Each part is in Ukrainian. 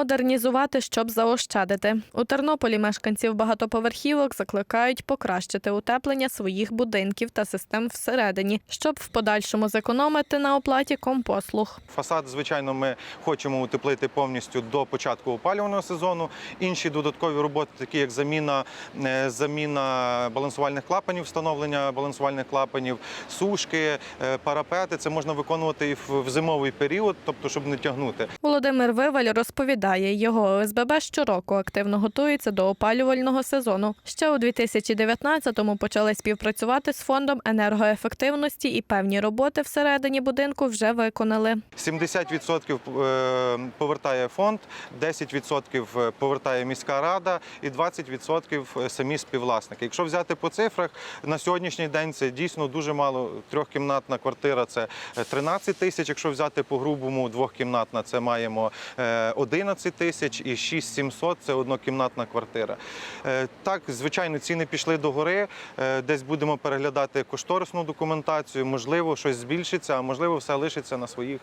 Модернізувати, щоб заощадити. У Тернополі мешканців багатоповерхівок закликають покращити утеплення своїх будинків та систем всередині, щоб в подальшому зекономити на оплаті компослуг. Фасад, звичайно, ми хочемо утеплити повністю до початку опалювального сезону. Інші додаткові роботи, такі як заміна, е, заміна балансувальних клапанів, встановлення балансувальних клапанів, сушки, е, парапети, це можна виконувати і в в зимовий період, тобто щоб не тягнути. Володимир Виваль розповідає, його ОСББ щороку активно готується до опалювального сезону. Ще у 2019-му почали співпрацювати з фондом енергоефективності і певні роботи всередині будинку вже виконали. 70% е, повертає фонд, 10% повертає міська рада і 20% самі співвласники. Якщо взяти по цифрах, на сьогоднішній день це дійсно дуже мало. Трьохкімнатна квартира це 13 тисяч. Якщо взяти по грубому двохкімнатна, це маємо е, 11 тисяч і 6700 – це однокімнатна квартира. Е, Так, звичайно, ціни пішли до гори. Е, Десь будемо переглядати кошторисну документацію. Можливо, щось збільшиться, а можливо, все лишиться на своїх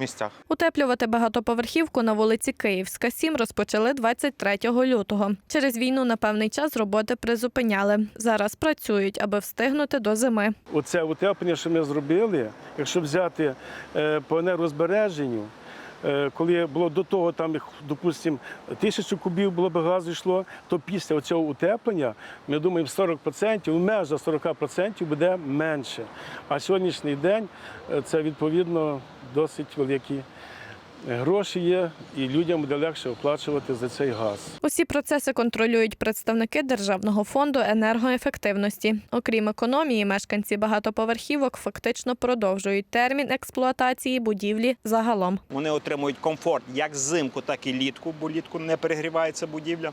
місцях. Утеплювати багатоповерхівку на вулиці Київська, 7 розпочали 23 лютого. Через війну на певний час роботи призупиняли. Зараз працюють, аби встигнути до зими. Оце утеплення, що ми зробили, якщо взяти е, по енергозбереженню, коли було до того, там, допустимо, тисячу кубів було б газу йшло, то після цього утеплення, ми думаємо, 40%, в межах 40% буде менше. А сьогоднішній день е, це відповідно досить великі е, гроші є, і людям буде легше оплачувати за цей газ. Усі процеси контролюють представники Державного фонду енергоефективності. Окрім економії, мешканці багатоповерхівок фактично продовжують термін експлуатації будівлі загалом. Вони отримують комфорт як взимку, так і літку, бо літку не перегрівається будівля.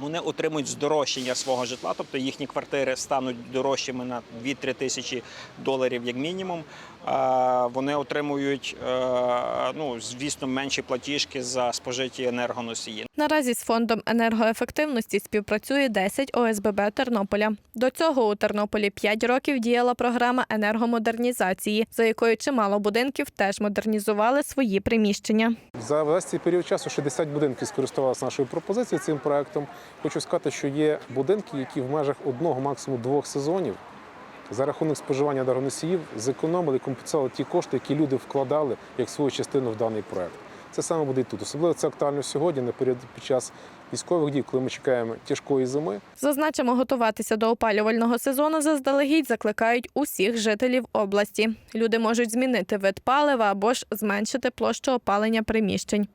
Вони отримують здорожчання свого житла, тобто їхні квартири стануть дорожчими на 2-3 тисячі доларів як мінімум. А Вони отримують, е, ну, звісно, менші платіжки за спожиті енергоносії. Наразі з фондом енергоефективності співпрацює 10 ОСББ Тернополя. До цього у Тернополі 5 років діяла програма енергомодернізації, за якою чимало будинків теж модернізували свої приміщення. За весь цей період часу 60 будинків скористувалися нашою пропозицією цим проектом. Хочу сказати, що є будинки, які в межах одного, максимум двох сезонів за рахунок споживання енергоносіїв зекономили, компенсували ті кошти, які люди вкладали як свою частину в даний проект. Це саме буде і тут. Особливо це актуально сьогодні, на період під час військових дій, коли ми чекаємо тяжкої зими. Зазначимо, готуватися до опалювального сезону заздалегідь закликають усіх жителів області. Люди можуть змінити вид палива або ж зменшити площу опалення приміщень.